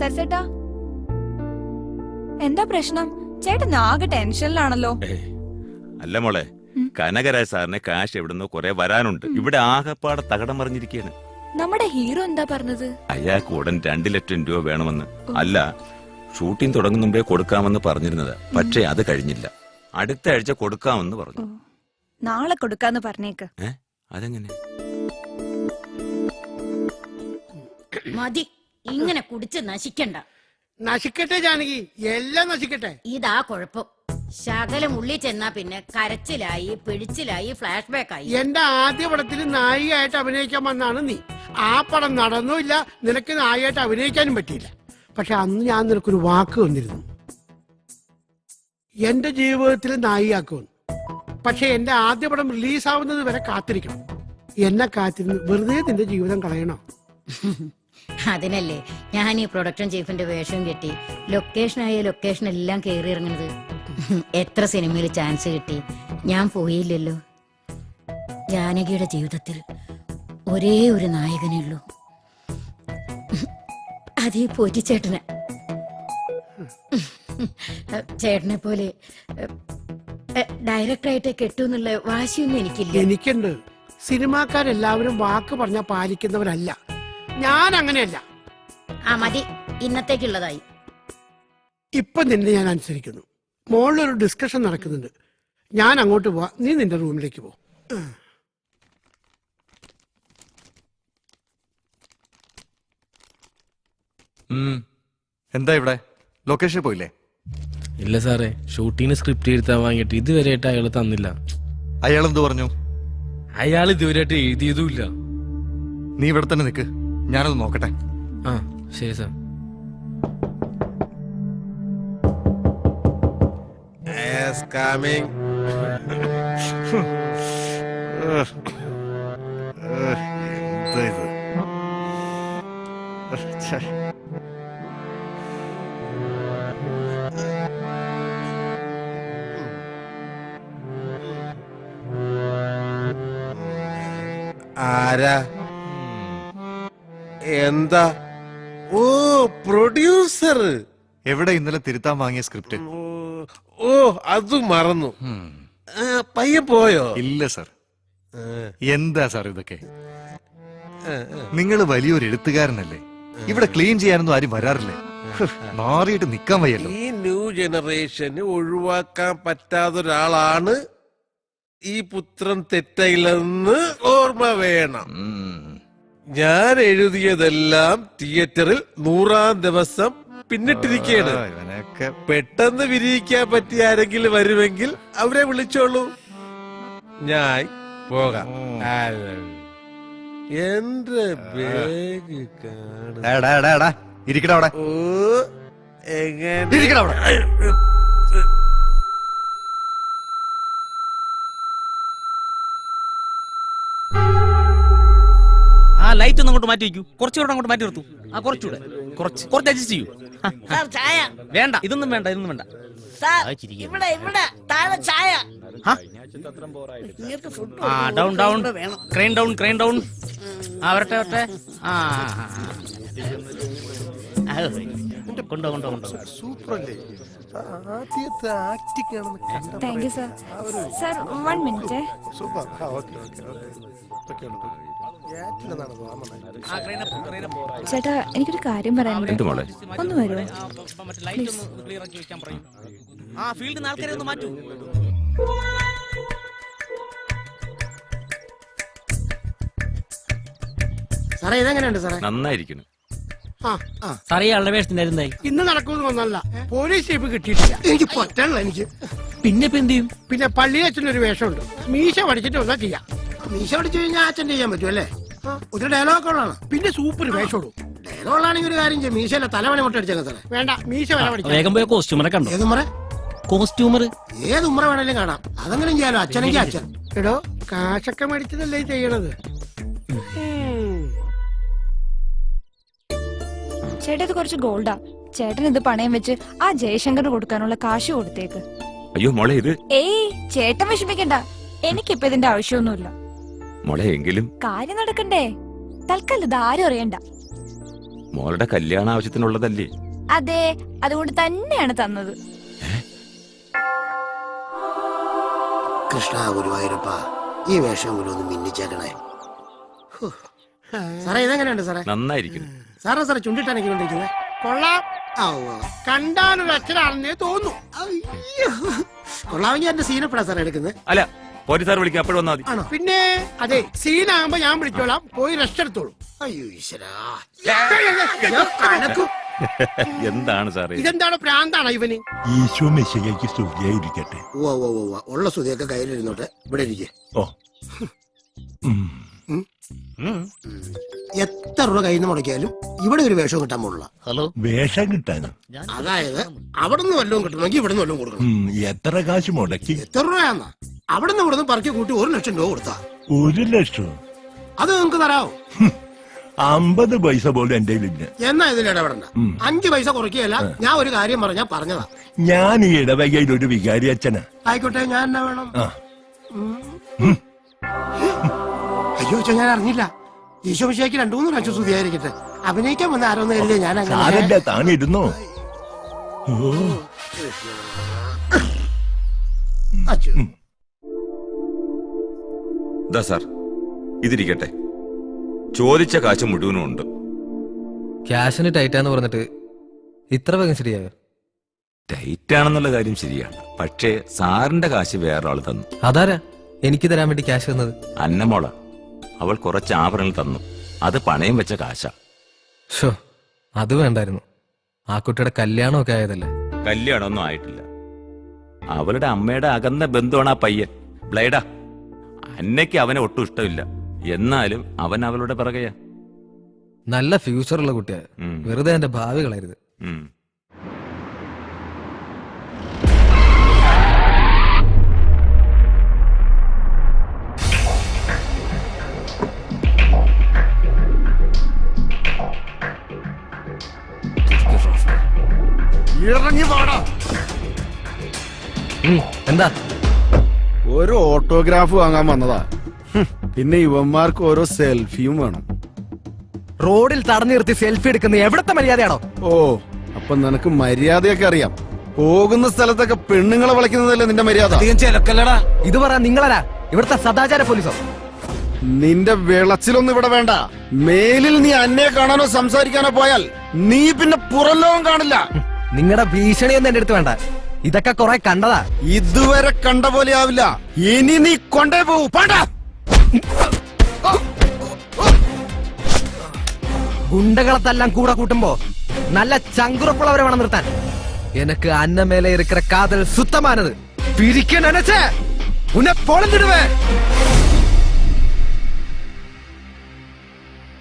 സരസേട്ടാ എന്താ പ്രശ്നം? ചേട്ടൻ ആകെ ടെൻഷനിലാണല്ലോ. അല്ല മോളെ കനകരായ കനകരാജ് സാറിന് കാശ് എവിടുന്നോ കുറെ വരാനുണ്ട്. ഇവിടെ ആകെപ്പാടെ തകടം മറിഞ്ഞിരിക്കുകയാണ് നമ്മുടെ ഹീറോ എന്താ പറഞ്ഞത്? അയാൾക്ക് ഉടൻ രണ്ടു ലക്ഷം രൂപ വേണമെന്ന്. അല്ല ഷൂട്ടിംഗ് തുടങ്ങും മുമ്പേ കൊടുക്കാമെന്ന് പറഞ്ഞിരുന്നത്. പക്ഷേ അത് കഴിഞ്ഞില്ല. അടുത്ത ആഴ്ച കൊടുക്കാമെന്ന് പറഞ്ഞു. നാളെ കൊടുക്കാന്ന് പറഞ്ഞേക്ക്. അതെങ്ങനെ? മതി. ഇങ്ങനെ കുടിച്ച് നശിക്കണ്ട. നശിക്കട്ടെ ജാനകി. എല്ലാം നശിക്കട്ടെ. ഇതാ കുഴപ്പം. ശകലം ഉള്ളി ചെന്നാ പിന്നെ കരച്ചിലായി പിടിച്ചിലായി ഫ്ലാഷ് ബാക്ക് ആയി. എന്റെ ആദ്യ പടത്തിൽ നായികയായിട്ട് അഭിനയിക്കാൻ വന്നാണ് നീ. ആ പടം നടന്നുമില്ല. നിനക്ക് നായിയായിട്ട് അഭിനയിക്കാനും പറ്റിയില്ല. പക്ഷെ അന്ന് ഞാൻ നിനക്കൊരു വാക്ക് വന്നിരുന്നു എന്റെ ജീവിതത്തിൽ നായികയാക്കുമെന്ന്. പക്ഷെ എന്റെ ആദ്യ പടം റിലീസ് ആവുന്നത് വരെ കാത്തിരിക്കണം. എന്നെ കാത്തിരുന്ന് വെറുതെ നിന്റെ ജീവിതം കളയണോ? അതിനല്ലേ? ഞാൻ ഈ പ്രൊഡക്ഷൻ ചീഫിന്റെ വേഷം കെട്ടി ലൊക്കേഷനായ ലൊക്കേഷൻ എല്ലാം കയറി ഇറങ്ങുന്നത് എത്ര സിനിമയിൽ ചാൻസ് കിട്ടി? ഞാൻ പോയില്ലല്ലോ. ജാനകിയുടെ ജീവിതത്തിൽ ഒരേ ഒരു നായകനേ ഉള്ളൂ. അതീ പോറ്റി ചേട്ടനെ. പോലെ ഡയറക്ടറായിട്ട് കെട്ടൂന്നുള്ള വാശിയൊന്നും എനിക്കില്ല. എനിക്കുണ്ട്. സിനിമാക്കാരെല്ലാവരും വാക്ക് പറഞ്ഞാൽ പാലിക്കുന്നവരല്ല. ഞാൻ അങ്ങനെയല്ല ആ മതി. ഇന്നത്തേക്കുള്ളതായി. ഇപ്പൊ നിന്നെ ഞാൻ അനുസരിക്കുന്നു. മോളിലൊരു ഡിസ്കഷൻ നടക്കുന്നുണ്ട്. ഞാൻ അങ്ങോട്ട് പോവാ. നീ നിന്റെ റൂമിലേക്ക് പോ. ഉം. എന്താ ഇവിടെ? ലൊക്കേഷൻ പോയില്ലേ? ഇല്ല സാറേ. ഷൂട്ടിങ്ങിന് സ്ക്രിപ്റ്റ് എഴുതാൻ വാങ്ങിയിട്ട് ഇതുവരെയായിട്ട് അയാൾ തന്നില്ല. അയാൾ എന്ത് പറഞ്ഞു? അയാൾ ഇതുവരെയായിട്ട് എഴുതിയതുമില്ല. നീ ഇവിടെ തന്നെ നിൽക്ക് ഞാനത് നോക്കട്ടെ. ആ ശരി സാർ. Coming. ആരാ? എന്താ? ഓ പ്രൊഡ്യൂസർ എവിടെ ഇന്നലെ തിരുത്താൻ വാങ്ങിയ സ്ക്രിപ്റ്റ്? ഓ അത് മറന്നു. പയ്യ പോയോ? ഇല്ല സർ. എന്താ സാർ ഇതൊക്കെ. നിങ്ങൾ വലിയൊരു എഴുത്തുകാരനല്ലേ? ഇവിടെ ക്ലീൻ ചെയ്യാനൊന്നും ആരും വരാറില്ലേ? മാറിയിട്ട് നിക്കാൻ വയ്യല്ലോ. ഈ ന്യൂ ജനറേഷന് ഒഴിവാക്കാൻ പറ്റാത്തൊരാളാണ് ഈ പുത്രൻ തെറ്റയില്ലെന്ന് ഓർമ്മ വേണം. ഞാൻ എഴുതിയതെല്ലാം തിയേറ്ററിൽ നൂറാം ദിവസം പിന്നിട്ടിരിക്കുകയാണ് ഇവനൊക്കെ പെട്ടെന്ന് വിരിയിക്കാൻ പറ്റിയ ആരെങ്കിലും വരുമെങ്കിൽ അവരെ വിളിച്ചോളൂ. ഞാൻ പോകാം. എന്റെ ബാഗ് കാണും. ഇരിക്കടാ അവിടെ. ഓ എങ്ങനെ? ഇരിക്കട അവിടെ. ലൈറ്റ് ഒന്ന് അങ്ങോട്ട് മാറ്റി വെക്കൂ. കുറച്ചുകൂടെ അങ്ങോട്ട് മാറ്റി നിർത്തൂ. ആ കുറച്ചുകൂടെ. കുറച്ച് കുറച്ച് അഡ്ജസ്റ്റ് ചെയ്യൂ. ചായ. വേണ്ട ഇതൊന്നും വേണ്ട ഇതൊന്നും വേണ്ട. സാർ ഇവിടെ ഇവിടെ താഴെ ചായ. ആ? നിങ്ങൾക്ക് ഫുഡ് ആ down down crane down crane down ആ വരട്ടെ വരട്ടെ. ആ കൊണ്ടോ കൊണ്ടോ ആദ്യത്തെ ആക്ടിങ് ആണെന്ന് കണ്ട sir sir one minute super. ആ ഓക്കെ ഓക്കെ ഓക്കെ. ചേട്ടാ എനിക്കൊരു കാര്യം പറയാനുണ്ട്. ഒന്ന് വരുമോ ലൈറ്റ് ഒന്ന് ക്ലിയർ ആക്കി വെക്കാൻ പറയും ആ ഫീൽഡിൽ നിന്ന് ആൾക്കാരെ ഒന്ന് മാറ്റൂ. സാറേ ഇതെങ്ങനെയുണ്ട് സാറേ? നന്നായിരിക്കുന്നു. സാറേ ആളുടെ ഇന്ന് നടക്കുമെന്ന് വന്നല്ല പോലീസ് ജീപ്പ് കിട്ടിയിട്ടില്ല. എനിക്ക് പറ്റണല്ല എനിക്ക്. പിന്നെ ഇപ്പൊ എന്ത് ചെയ്യും? പിന്നെ പള്ളിയിൽ അച്ഛനൊരു വേഷമുണ്ട്. മീശ പഠിച്ചിട്ട് ഒന്നാ ചെയ്യാം. മീശ പഠിച്ചു കഴിഞ്ഞാൽ അച്ഛൻ ചെയ്യാൻ പറ്റും അല്ലേ? ഒരു ഡയലോഗ് ഉള്ളതാണ്. പിന്നെ സൂപ്പർ വേഷമുള്ളൂ. ഡയലോഗ് ആണെങ്കിൽ ഒരു കാര്യം ചെയ്യും. മീശയല്ല തലവണി മുട്ട സാറേ. വേണ്ട മീശ വരെ വേഗം പോയ കോസ്റ്റ്യൂമറെ കണ്ടോ? ഏത് ഉമ്മറ? കോസ്റ്റ്യൂമർ ഏത് ഉമ്മറ വേണേലും കാണാം. അതെങ്ങനെ ചെയ്യാലോ അച്ഛനെങ്കിൽ അച്ഛൻ. എടോ കാശൊക്കെ മേടിച്ചതല്ലേ ഈ ചെയ്യണത്. ചേട്ടാ ഇത് കുറച്ച് ഗോൾഡാ ചേട്ടൻ ഇത് പണയം വെച്ച് ആ ജയശങ്കറിന് കൊടുക്കാനുള്ള കാശ് കൊടുത്തേക്ക്. അയ്യോ മോളെ ഇത് ഏയ് ചേട്ടൻ വിഷമിക്കണ്ട. എനിക്കിപ്പോ ഇതിന്റെ ആവശ്യമൊന്നുമില്ല. മോളെ എങ്കിലും. കാര്യം നടക്കണ്ടേ? തൽക്കാലം ഇത് ആരും അറിയണ്ട. മോളുടെ കല്യാണ ആവശ്യത്തിനുള്ളതല്ലേ? അതെ അതുകൊണ്ട് തന്നെയാണ് തന്നത്. കൃഷ്ണ ഗുരുവായൂരപ്പ ഈ വേഷം ഗുരു ഒന്ന് മിന്നിച്ചേക്കണേ. ഹോ. സാറേ ഇതെങ്ങനെയുണ്ട് സാറേ? നന്നായിരിക്കുന്നു. സാറേ സാറേ ചുണ്ടിട്ടാണ് കൊണ്ടിരിക്കുന്നത് കൊള്ളാം. ആ, ഉവ്വ്. കണ്ടാലൊരു അച്ഛനാണെന്നേ തോന്നുന്നു. അയ്യോ. കൊള്ളാമെങ്കിൽ എന്റെ സീനപ്പെടാ സാറേ എടുക്കുന്നത്. അല്ല പോലീസുകാർ വിളിക്കാം അപ്പോഴും വന്നാൽ മതി. ആണോ? പിന്നെ അതെ സീനാകുമ്പോ ഞാൻ വിളിച്ചോളാം. പോയി റെസ്റ്റ് എടുത്തോളൂ. അയ്യോ ഈശ്വരാ. ഞാൻ കലക്കും. എന്താണ് സാറേ ഇതെന്താണ് പ്രാന്താണോ ഇവന്? ഈശോ മെസ്സിലേക്ക് സ്തുതിയായിരിക്കട്ടെ ഉവ്വ ഉവ്വ ഉവ്വ ഉള്ള സ്തുതിയൊക്കെ കയ്യിലിരുന്നോട്ടെ. ഇവിടെ ഇരിക്കെ. ഓ. ഉം. എത്ര രൂപ കയ്യിൽ നിന്ന് മുടക്കിയാലും ഇവിടെ ഒരു വേഷം കിട്ടാൻ പോലുള്ള ഹലോ? വേഷം കിട്ടാനോ അതായത് അവിടെ നിന്ന് വല്ലതും കിട്ടണമെങ്കിൽ ഇവിടെ നിന്ന് വല്ലതും കൊടുക്കണം. ഉം, എത്ര കാശ് മുടക്കി? എത്ര രൂപയാന്നാ? അവിടെ നിന്ന് ഇവിടുന്ന് പറക്കി കൂട്ടി ഒരു ലക്ഷം രൂപ കൊടുത്താ. ഒരു ലക്ഷം? അത് നിങ്ങക്ക് തരാവോ? അമ്പത് പൈസ പോലും എന്റെ ഇല്ല എന്നാ ഇതിൽ ഇടപെടണ്ട. അഞ്ചു പൈസ കുറയ്ക്കുകയല്ല ഞാൻ ഒരു കാര്യം പറഞ്ഞാ പറഞ്ഞതാ. ഞാൻ ഈ ഇടവകയിൽ ഒരു വികാരി അച്ഛനാ. ആയിക്കോട്ടെ ഞാൻ എന്നാ വേണം? അയ്യോ ഞാൻ അറിഞ്ഞില്ല. ഈശോ വിഷയക്ക് രണ്ടു മൂന്ന് പ്രാവശ്യം സ്തുതിയായിരിക്കട്ടെ. അഭിനയിക്കാൻ വന്ന ആരോന്ന് അല്ലേ ഞാൻ അങ്ങനെ താനിരുന്നോ ഓ ഇതാ സാർ ഇതിരിക്കട്ടെ. ചോദിച്ച കാശ് മുഴുവനും ഉണ്ട്. ക്യാഷിന് ടൈറ്റാന്ന് പറഞ്ഞിട്ട് ഇത്ര വേഗം ശരിയായോ? ടൈറ്റ് ആണെന്നുള്ള കാര്യം ശരിയാണ്. പക്ഷേ സാറിന്റെ കാശ് വേറൊരാൾ തന്നു. അതാരാ? എനിക്ക് തരാൻ വേണ്ടി ക്യാഷ് തന്നത്? അന്നമോള അവൾ കുറച്ച് ആഭരണങ്ങൾ തന്നു. അത് പണയം വെച്ച കാശാ. ഷോ അത് വേണ്ടായിരുന്നു. ആ കുട്ടിയുടെ കല്യാണമൊക്കെ ആയതല്ലേ? കല്യാണമൊന്നും ആയിട്ടില്ല. അവളുടെ അമ്മയുടെ അകന്ന ബന്ധുവാണ് ആ പയ്യൻ. ബ്ലൈഡാ. അന്നയ്ക്ക് അവനെ ഒട്ടും ഇഷ്ടമില്ല. എന്നാലും അവൻ അവളുടെ പിറകെയാ. നല്ല ഫ്യൂച്ചറുള്ള കുട്ടിയാ. ഉം. വെറുതെ എന്റെ ഭാവി കളയരുത്. ഉം. ഇറങ്ങി വാടാ. ഉം, എന്താ? ഒരു ഓട്ടോഗ്രാഫ് വാങ്ങാൻ വന്നതാ. പിന്നെ ഇവന്മാർക്ക് ഓരോ സെൽഫിയും വേണം. റോഡിൽ തടഞ്ഞു നിർത്തി സെൽഫി എടുക്കുന്ന എവിടത്തെ മര്യാദയാണോ? ഓ അപ്പൊ നിനക്ക് മര്യാദയൊക്കെ അറിയാം. പോകുന്ന സ്ഥലത്തൊക്കെ പെണ്ണുങ്ങളെ വിളിക്കുന്നതല്ലേ നിന്റെ മര്യാദ? ചിലക്കല്ലടാ. ഇത് പറ നിങ്ങളാ ഇവിടുത്തെ സദാചാര പോലീസോ? നിന്റെ വിളച്ചിലൊന്നും ഇവിടെ വേണ്ട. മേലിൽ നീ അന്നെ കാണാനോ സംസാരിക്കാനോ പോയാൽ നീ പിന്നെ പുറം ലോകം കാണില്ല. നിങ്ങളുടെ ഭീഷണിയൊന്നും എന്റെ അടുത്ത് വേണ്ട. ഇതൊക്കെ കുറെ കണ്ടതാ. ഇതുവരെ കണ്ട പോലെ ആവില്ല. ഇനി നീ കൊണ്ടേ പോകൂ. ഗുണ്ടകളെ ഗുണ്ടകളത്തെല്ലാം കൂടെ കൂട്ടുമ്പോ നല്ല ചങ്കുറപ്പുള്ളവരെ വേണം നിർത്താൻ. എനക്ക് അന്നമേലെ ഇരിക്കുന്ന കാതൽ സുത്തമാനത്. പിരിക്കാൻ നനച്ചേ ഉന്നെ പൊളഞ്ഞിടുവേ.